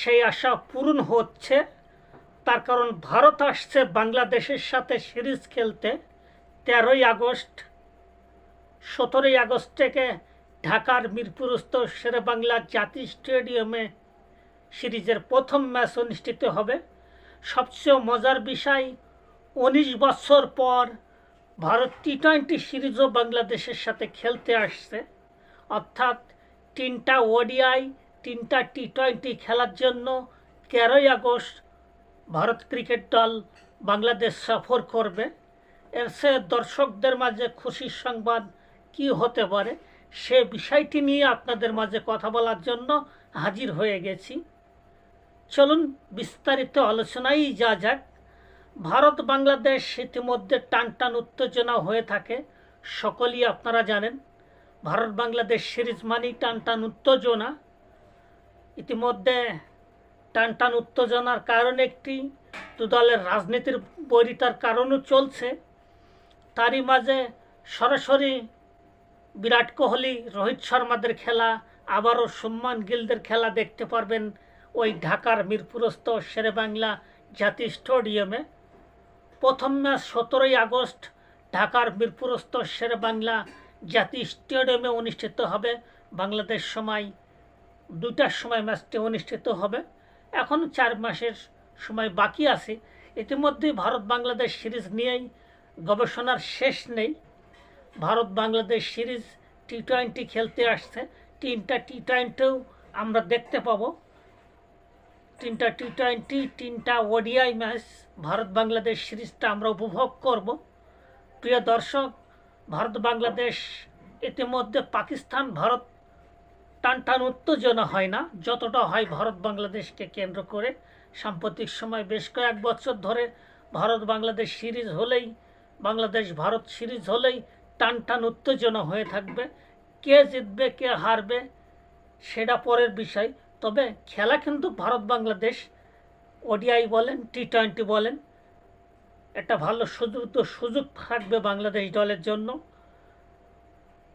সেই আশা পূরণ হচ্ছে। তার কারণ ভারত আসছে বাংলাদেশের সাথে সিরিজ খেলতে তেরোই আগস্ট। সতেরোই আগস্ট থেকে ঢাকার মিরপুরস্থ শেরেবাংলা জাতীয় স্টেডিয়ামে সিরিজের প্রথম ম্যাচ অনুষ্ঠিত হবে। সবচেয়ে মজার বিষয়, উনিশ বছর পর ভারত টি টোয়েন্টি সিরিজও বাংলাদেশের সাথে খেলতে আসছে। অর্থাৎ তিনটা ওডিআই তিনটা টি টোয়েন্টি খেলার জন্য তেরোই আগস্ট ভারত ক্রিকেট দল বাংলাদেশ সফর করবে। এর সে দর্শকদের মাঝে খুশির সংবাদ কি হতে পারে সে বিষয়টি নিয়ে আপনাদের মাঝে কথা বলার জন্য হাজির হয়ে গেছি। চলুন বিস্তারিত আলোচনায় যা যাক। ভারত বাংলাদেশ ইতিমধ্যে টান টান উত্তেজনা হয়ে থাকে, সকলেই আপনারা জানেন। ভারত বাংলাদেশ সিরিজ মানেই টান টান উত্তেজনা। ইতিমধ্যে টান টান উত্তেজনার কারণ একটি দুদলের রাজনীতির বৈরিতার কারণও চলছে। তারই মাঝে সরাসরি বিরাট কোহলি, রোহিত শর্মাদের খেলা, আবারও সম্মান গিলদের খেলা দেখতে পারবেন ওই ঢাকার মিরপুরস্থ শেরেবাংলা জাতীয় স্টেডিয়ামে। প্রথম ম্যাচ সতেরোই আগস্ট ঢাকার মিরপুরস্থ শেরেবাংলা জাতীয় স্টেডিয়ামে অনুষ্ঠিত হবে বাংলাদেশ সময় দুটার সময় ম্যাচটি অনুষ্ঠিত হবে। এখনও চার মাসের সময় বাকি আছে। ইতিমধ্যেই ভারত বাংলাদেশ সিরিজ নিয়েই গবেষণার শেষ নেই। Bharat Bangladesh series T twenty খেলতে আসছে। তিনটা টি টোয়েন্টিও আমরা দেখতে পাব। তিনটা টি টোয়েন্টি তিনটা ওডিআই ম্যাচ ভারত বাংলাদেশ সিরিজটা আমরা উপভোগ করব। প্রিয় দর্শক ভারত বাংলাদেশ ইতিমধ্যে পাকিস্তান ভারত টান টান উত্তেজনা হয় না, যতটা হয় ভারত বাংলাদেশকে কেন্দ্র করে। সাম্প্রতিক সময় বেশ কয়েক বছর ধরে ভারত বাংলাদেশ সিরিজ হলেই, বাংলাদেশ ভারত সিরিজ হলেই টান টান উত্তেজনা হয়ে থাকবে। কে জিতবে, কে হারবে, সেটা পরের বিষয়। তবে খেলা কিন্তু ভারত বাংলাদেশ, ওডিআই বলেন টি টোয়েন্টি বলেন, একটা ভালো সুযোগ সুযোগ থাকবে বাংলাদেশ দলের জন্য।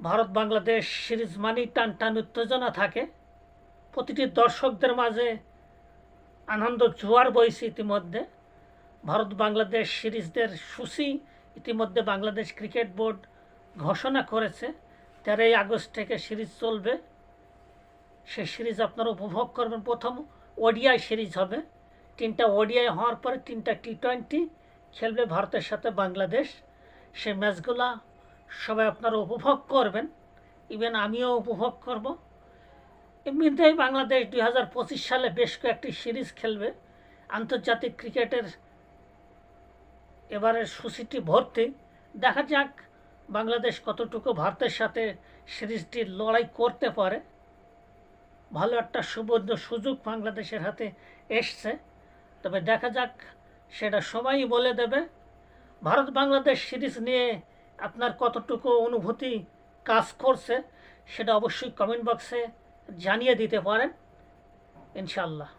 ভারত বাংলাদেশ সিরিজ মানেই টান টান উত্তেজনা থাকে। প্রতিটি দর্শকদের মাঝে আনন্দ জোয়ার বইছে ইতিমধ্যে। ভারত বাংলাদেশ সিরিজদের সূচি ইতিমধ্যে বাংলাদেশ ক্রিকেট বোর্ড ঘোষণা করেছে। তেরোই আগস্ট থেকে সিরিজ চলবে। সে সিরিজ আপনারা উপভোগ করবেন। প্রথম ওডিআই সিরিজ হবে। তিনটা ওডিআই হওয়ার পরে তিনটা টি টোয়েন্টি খেলবে ভারতের সাথে বাংলাদেশ। সেই ম্যাচগুলা সবাই আপনারা উপভোগ করবেন। ইভেন আমিও উপভোগ করব। এমনিতেই বাংলাদেশ দুই হাজার পঁচিশ সালে বেশ কয়েকটি সিরিজ খেলবে। আন্তর্জাতিক ক্রিকেটের এবারের সূচিটি ভর্তি। দেখা যাক বাংলাদেশ কতটুকু ভারতের সাথে সিরিজটির লড়াই করতে পারে। ভালো একটা সুবর্ণ সুযোগ বাংলাদেশের হাতে এসছে। তবে দেখা যাক, সেটা সবাই বলে দেবে। ভারত বাংলাদেশ সিরিজ নিয়ে আপনার কতটুকু অনুভূতি কাজ করছে সেটা অবশ্যই কমেন্ট বক্সে জানিয়ে দিতে পারেন। ইনশাল্লাহ